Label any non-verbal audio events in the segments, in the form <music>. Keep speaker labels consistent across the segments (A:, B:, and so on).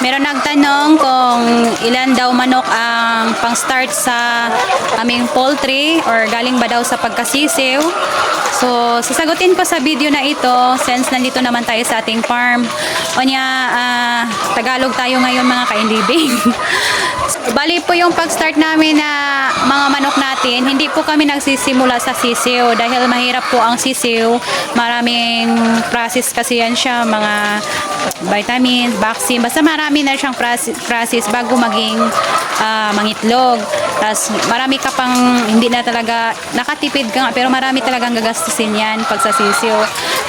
A: Meron nagtanong kung ilan daw manok ang pang-start sa aming poultry or galing ba daw sa pagkasisiw. So, sasagutin ko sa video na ito since nandito naman tayo sa ating farm. O niya, ah, Tagalog tayo ngayon mga kainlibing. <laughs> Bali po yung pag-start namin na mga manok natin, hindi po kami nagsisimula sa sisiw dahil mahirap po ang sisiw. Maraming process kasi yan siya, mga vitamins, vaccine, basta marami na siyang process, process bago maging ah, mangitlog. Tapos marami ka pang hindi na talaga, nakatipid ka nga, pero marami talagang gagastusin yan pag sa sisiw.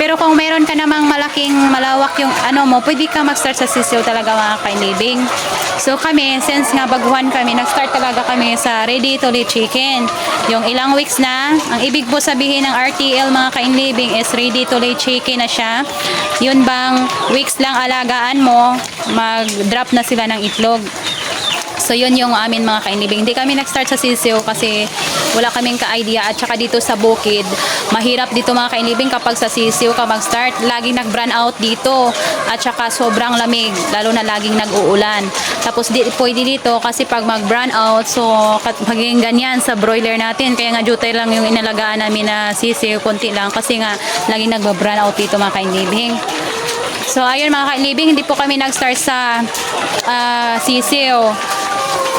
A: Pero kung meron ka namang malaking, malawak yung ano mo, pwede ka mag-start sa sisiw talaga mga kainibing. So kami, since nga baguhan kami, nag-start talaga kami sa ready to lay chicken. Yung ilang weeks na, ang ibig po sabihin ng RTL mga kainlibing is ready to lay chicken na siya. Yun bang weeks lang alagaan mo, mag-drop na sila ng itlog. So yun yung amin mga kainibing. Hindi kami nag-start sa sisiw kasi wala kaming ka-idea at saka dito sa bukid, mahirap dito mga kainibing kapag sa sisiw ka mag-start. Laging nag-brown out dito at saka sobrang lamig, lalo na laging nag-uulan. Tapos di, pwede dito kasi pag mag-brown out, so magiging ganyan sa broiler natin. Kaya nga jutay lang yung inalagaan namin na sisiw, konti lang kasi nga laging nag-brown out dito mga kainibing. So ayun mga kainibing, hindi po kami nag-start sa ah, sisiw.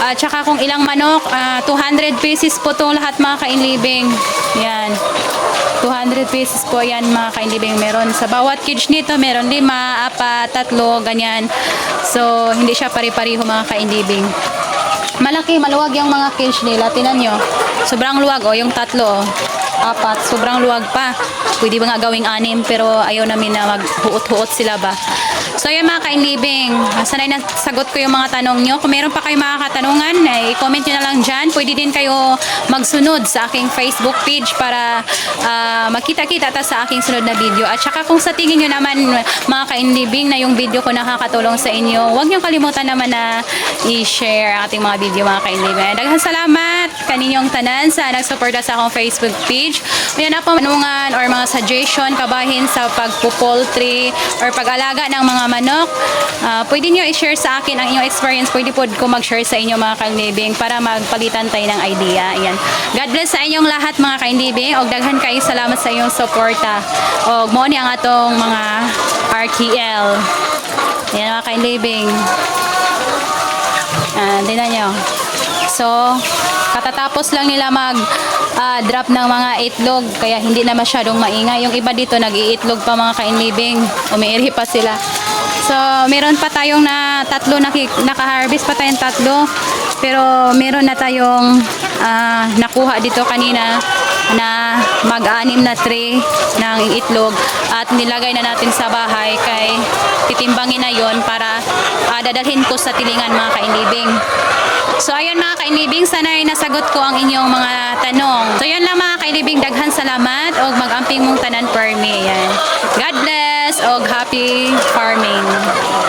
A: At saka kung ilang manok, ah, 200 pieces po itong lahat mga kainlibing. Yan. 200 pieces po yan mga kainlibing. Meron sa bawat cage nito, meron lima, apat, tatlo, ganyan. So, hindi siya pari-pariho mga kainlibing. Malaki, maluwag yung mga cage nila. Tinan nyo. Sobrang luwag, oh, yung tatlo, oh. Apat, sobrang luwag pa. Pwede ba nga gawing anim, pero ayaw namin na maghuot-huot sila ba. So yun mga kainlibing, sanay na sagot ko yung mga tanong nyo. Kung meron pa kayong mga katanungan, eh, i-comment nyo na lang dyan. Pwede din kayo magsunod sa aking Facebook page para ah, makita-kita ta sa aking sunod na video. At saka kung sa tingin nyo naman mga kainlibing na yung video ko nakakatulong sa inyo, huwag nyo kalimutan naman na i-share ang ating mga video mga kainlibing. Daghang salamat kaninyong tanan sa nagsuporta sa akong Facebook page. Kaya na po manungan or mga suggestion kabahin sa pagpupoltry or pag-alaga ng mga manok. Ah, pwede nyo i-share sa akin ang inyong experience. Pwede po ko mag-share sa inyo mga kainlibing para magpalitan tayo ng idea. Ayan. God bless sa inyong lahat mga kainlibing. Og daghan kayo salamat sa inyong suporta. Og mo ni ang atong mga RTL. Ayan mga kainlibing. Ah, tingnan nyo. So, katatapos lang nila mag ah, drop ng mga itlog kaya hindi na masyadong maingay. Yung iba dito nag-iitlog pa mga kainlibing. Umiiri pa sila. So, meron pa tayong na tatlo naki, naka-harvest pa tayong tatlo. Pero meron na tayong ah, nakuha dito kanina na mag-anim na tray ng itlog at nilagay na natin sa bahay kay titimbangin na yon para ah, dadalhin ko sa tilingan mga kainlibing. So ayun mga kainlibing, sana ay nasagot ko ang inyong mga tanong. So yun lang mga kainlibing, daghan salamat o mag-amping mong tanan per me. Yan. God bless o happy farming.